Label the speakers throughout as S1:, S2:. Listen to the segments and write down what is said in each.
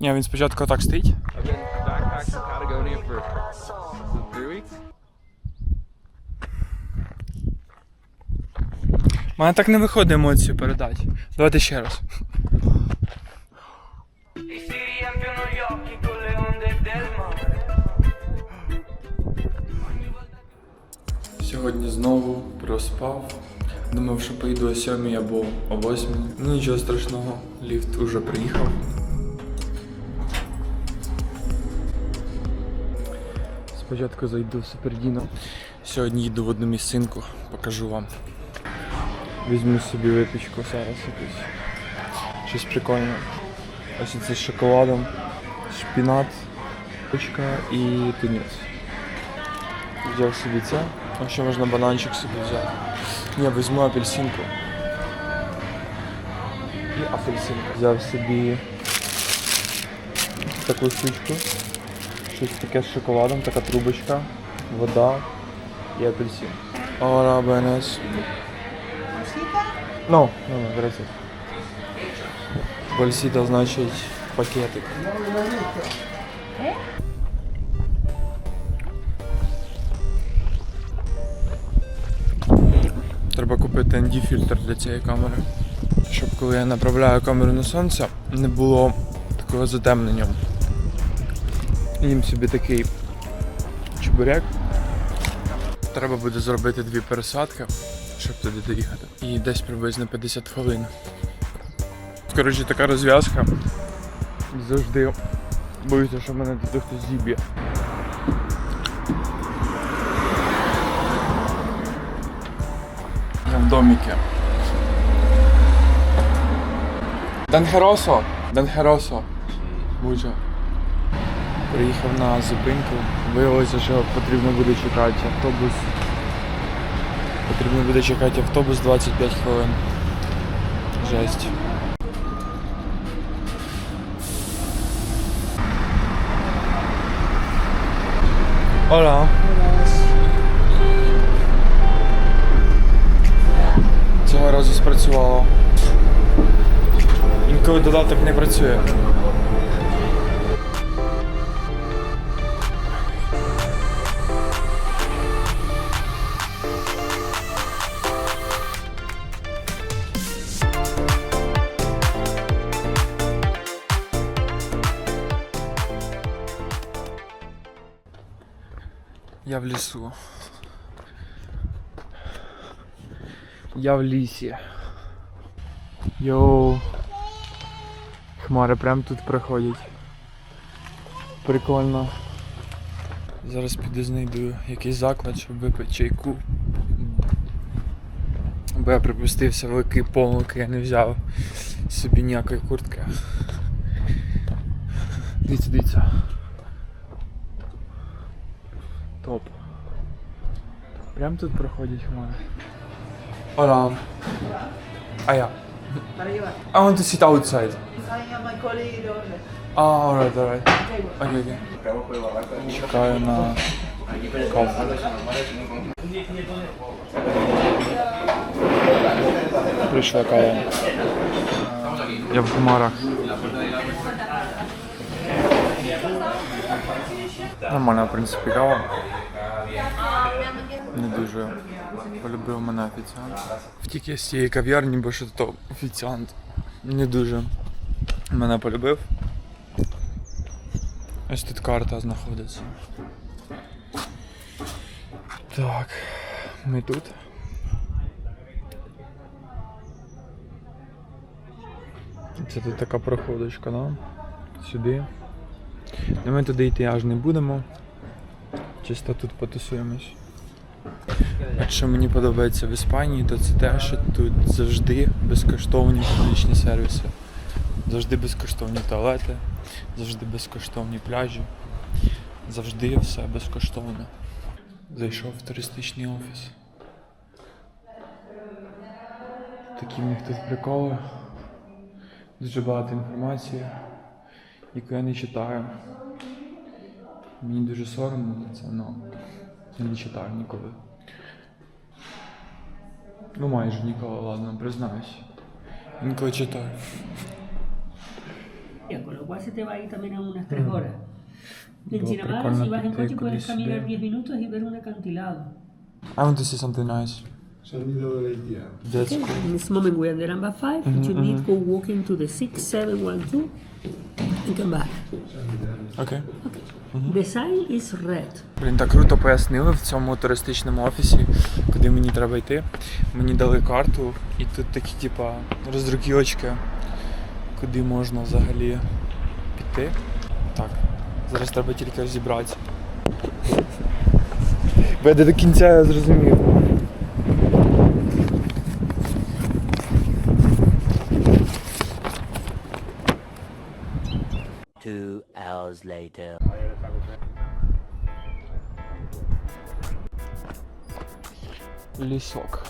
S1: Ні, він спочатку так стоїть. У мене так не виходить емоцію передати. Давайте ще раз. Сьогодні знову проспав. Думав, що поїду о 7 або о 8. Ну нічого страшного, ліфт уже приїхав. Спочатку зайду в Супердіно. Сьогодні їду в одну місцинку, покажу вам. Візьму собі випічку зараз якусь. Щось прикольне. Ось це з шоколадом, шпінат, пичка і тунець. Взяв собі це. А ще можна бананчик собі взяти. Ні, візьму апельсинку. І апельсинку. Взяв собі таку штучку. Щось таке з шоколадом, така трубочка, вода і апельсин. Ora benes. No, no, no, gracias. Болсіта значить пакетик. Треба купити ND фільтр для цієї камери. Щоб коли я направляю камеру на сонце, не було такого затемнення. Їм собі такий чебурек. Треба буде зробити дві пересадки, щоб туди доїхати. І десь приблизно 50 хвилин. Коротше, така розв'язка. Завжди боюся, що мене тут хтось зіб'є. Доміки. Данхеросо! Данхеросо! Буджа. Приїхав на зупинку. Виявилося, що потрібно буде чекати автобус. Потрібно буде чекати автобус 25 хвилин. Жесть. Оля. Цього разу спрацювало. Інколи додаток не працює. Я в лісу. Я в лісі. Йоу. Хмари прям тут проходять. Прикольно. Зараз піду знайду якийсь заклад, щоб випити чайку. Бо я припустився великої помилки, я не взяв собі ніякої куртки. Дивіться, дивіться. Прям тут проходять хмари. Hola. Ah yeah. I want to sit outside. Ah, alright, alright. Okay, okay. Чекаю на каву. Прийшла кава. Я в хмарах. Нормальна, в принципі, кава. Не дуже полюбив мене офіціант. Втік я з цієї кав'ярні, бо що то офіціант не дуже мене полюбив. Ось тут карта знаходиться. Так, ми тут. Це тут така проходочка, да? Сюди. Ну, ми туди йти аж не будемо. Чисто тут потусуємось. А що мені подобається в Іспанії, то це те, що тут завжди безкоштовні публічні сервіси. Завжди безкоштовні туалети, завжди безкоштовні пляжі, завжди все безкоштовно. Зайшов в туристичний офіс. Такі в них тут приколи. Дуже багато інформації, яку я не читаю. Мені дуже соромно за це, але я не читаю ніколи. No majesz Nikola, ładno, przyznałeś. Nikola cię
S2: tak. Ya, con lo cual se te va a ir también a unas 3 horas. En Chinamara, si vas en coche, puedes caminar 10 minutos y ver un acantilado.
S1: I want to see something nice. That's
S2: cool. In this moment, we are the number 5, mm-hmm, you need to go walking to the 6, 7, 1, 2, and come back.
S1: Okay. okay.
S2: The sign is red.
S1: Блін, так круто пояснили в цьому туристичному офісі, куди мені треба йти. Мені дали карту, і тут такі, типа, роздруківочки, куди можна взагалі піти. Так, зараз треба тільки розібратися. Бо я до кінця я зрозумів.
S3: Two hours later.
S1: Лісок.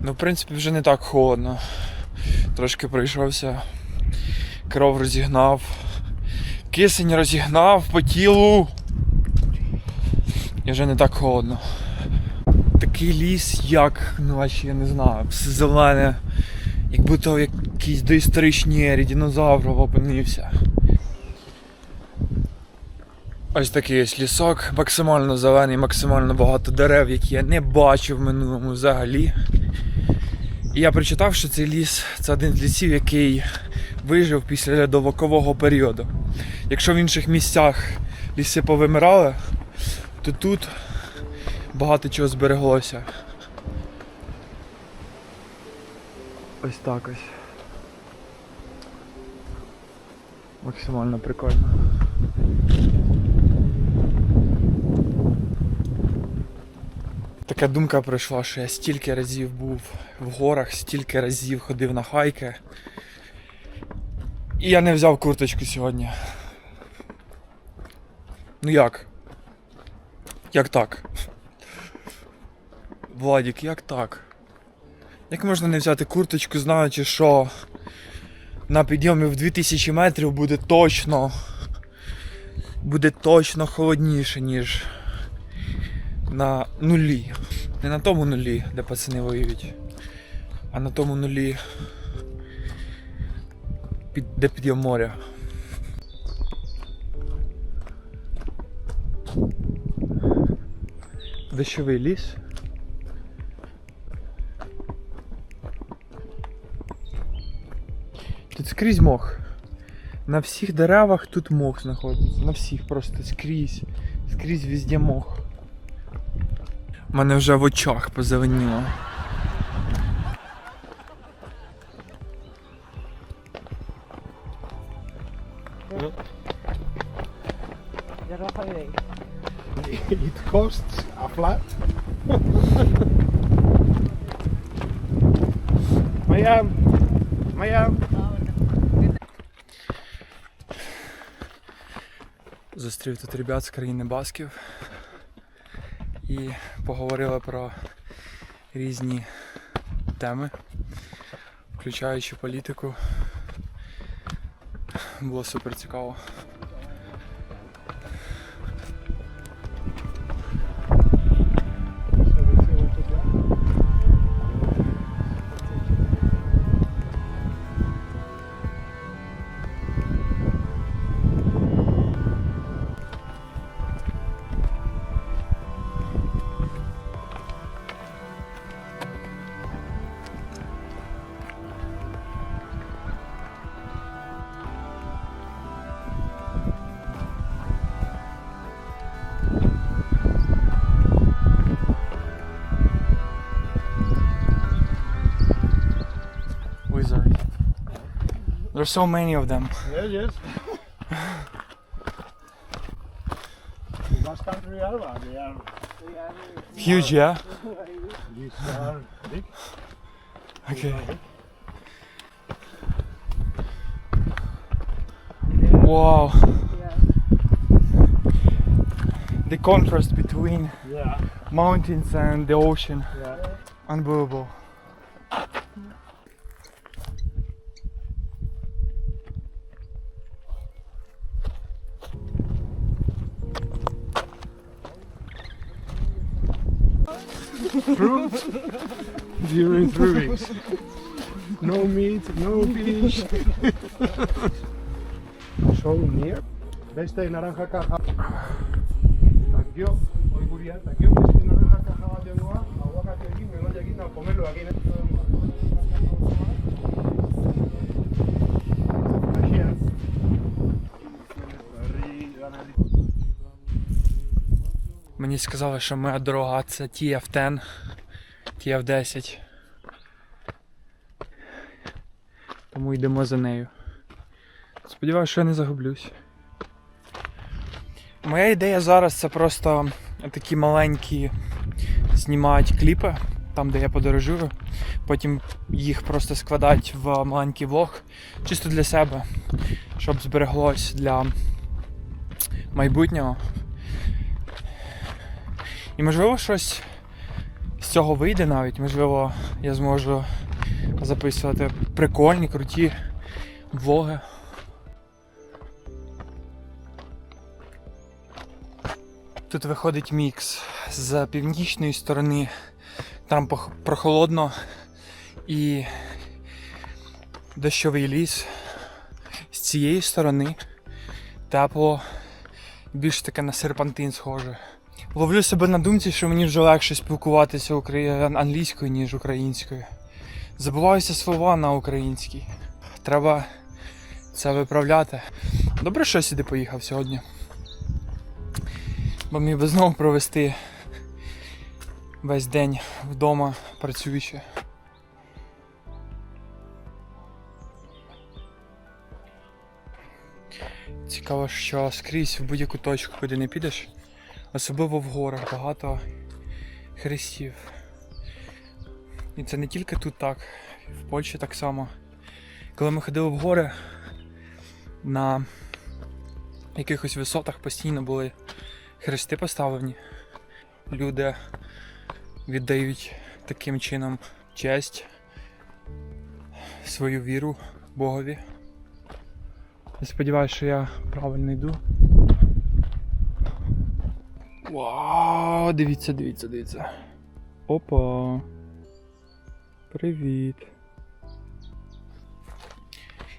S1: Ну, в принципі, вже не так холодно. Трошки пройшовся, кров розігнав, кисень розігнав по тілу. І вже не так холодно. Такий ліс, як, ну, наче я не знаю, все зелене, як будто в якійсь доісторичній ері динозаврів опинився. Ось такий ось лісок, максимально зелений, максимально багато дерев, які я не бачив в минулому взагалі. І я прочитав, що цей ліс це один з лісів, який вижив після льодовикового періоду. Якщо в інших місцях ліси повимирали, то тут багато чого збереглося. Ось так ось. Максимально прикольно. Така думка прийшла, що я стільки разів був в горах, стільки разів ходив на хайки. І я не взяв курточку сьогодні. Ну як? Як так? Владік, як так? Як можна не взяти курточку, знаючи, що на підйомі в 2000 метрів буде точно буде точно холодніше, ніж на нулі. Не на тому нулі, де пацани воюють, а на тому нулі, під, де підйом моря. Дощовий ліс. Скрізь мох. На всіх деревах тут мох знаходиться. На всіх просто скрізь. Скрізь везде мох. У мене вже в очах позеленіло.
S4: It costs a flat. Miam, Miam.
S1: Зустрів тут ребят з країни Басків і поговорили про різні теми, включаючи політику. Було супер цікаво. There's so many of them.
S4: Yes, yes. Last country Alba, they are,
S1: Huge, yeah?
S4: these are big.
S1: Okay. Wow. The contrast between
S4: Yeah,
S1: mountains and the ocean.
S4: yeah.
S1: Unbelievable.
S4: Fish. so near. Beste naranja caja. Takio, hoy guria, takio beste naranja caja bat joangoa, aguakateekin, meloiakin, al pomelo aquí.
S1: Мені сказали, що моя дорога це TF10, TF10. Тому йдемо за нею. Сподіваюся, що я не загублюсь. Моя ідея зараз це просто такі маленькі знімати кліпи, там де я подорожую. Потім їх просто складати в маленький влог, чисто для себе, щоб збереглось для майбутнього. І можливо щось з цього вийде навіть, можливо, я зможу записувати прикольні, круті влоги. Тут виходить мікс з північної сторони, там прохолодно і дощовий ліс. З цієї сторони тепло, більш таке на серпантин схоже. Ловлю себе на думці, що мені вже легше спілкуватися англійською, ніж українською. Забуваюся слова на українській. Треба це виправляти. Добре, що я сюди поїхав сьогодні. Бо міг би знову провести весь день вдома працюючи. Цікаво, що скрізь в будь-яку точку, куди не підеш, особливо в горах, багато хрестів. І це не тільки тут так, в Польщі так само. Коли ми ходили в гори, на якихось висотах постійно були хрести поставлені. Люди віддають таким чином честь, свою віру Богові. Я сподіваюся, що я правильно йду. Вау, дивіться, дивіться, дивіться. Опа. Привіт.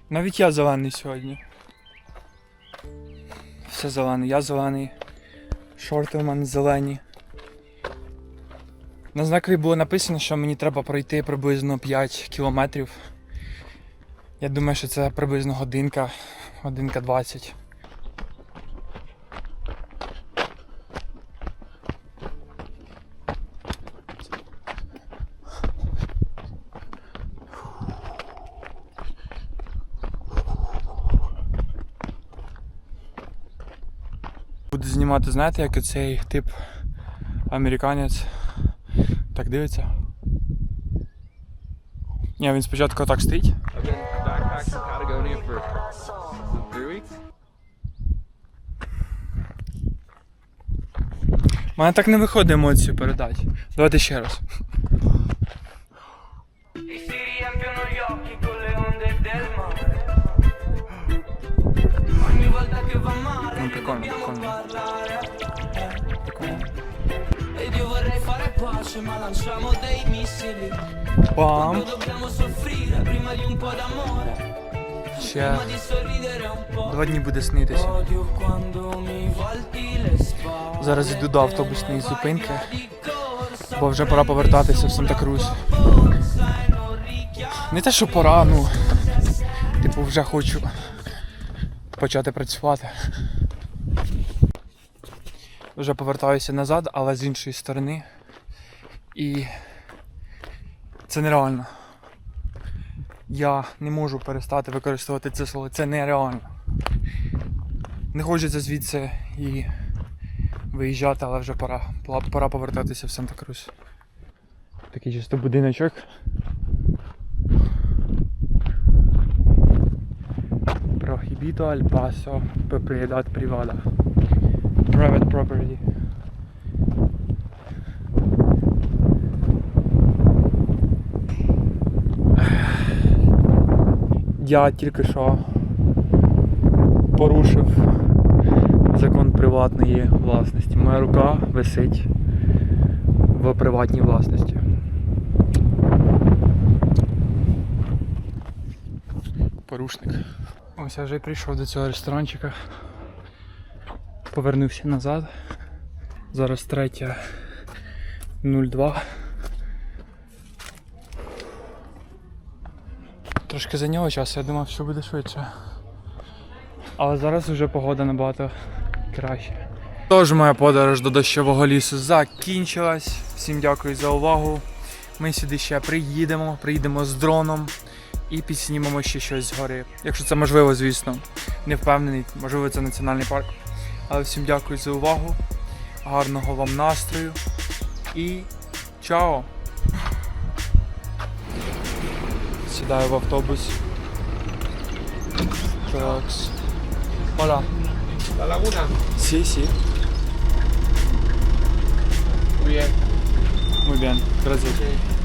S1: Навіть я зелений сьогодні. Все зелене, я зелений. Шорти у мене зелені. На знакові було написано, що мені треба пройти приблизно 5 кілометрів. Я думаю, що це приблизно годинка, годинка 20. Буду знімати, знаєте, як цей тип американець так дивиться. Ні, він спочатку так стоїть. У мене так не виходить емоцію передати. Давайте ще раз.
S5: Prima di un po' d'amore.
S1: Ще два дні буде снитися. Зараз йду до автобусної зупинки, бо вже пора повертатися в Санта-Крус. Не те, що пора, ну. Типу, вже хочу почати працювати. Вже повертаюся назад, але з іншої сторони. І це нереально. Я не можу перестати використовувати це слово. Це нереально. Не хочеться звідси і виїжджати, але вже пора. Пора- повертатися в Санта-Крус. Такий чисто будиночок. Prohibito al paso propiedad privada. Private property. Я тільки що порушив закон приватної власності. Моя рука висить в приватній власності. Порушник. Ось я вже прийшов до цього ресторанчика. Повернувся назад. Зараз третя 02. Трошки зайняло час, я думав, що буде швидше. Але зараз вже погода набагато краще. Тож моя подорож до дощового лісу закінчилась. Всім дякую за увагу. Ми сюди ще приїдемо, приїдемо з дроном і підснімемо ще щось з гори. Якщо це можливо, звісно. Не впевнений, можливо, це національний парк. Але всім дякую за увагу. Гарного вам настрою і чао! Сідаю в автобус. Такс. Hola.
S6: La laguna.
S1: Sí, sí.
S6: Muy bien.
S1: Muy bien. Gracias.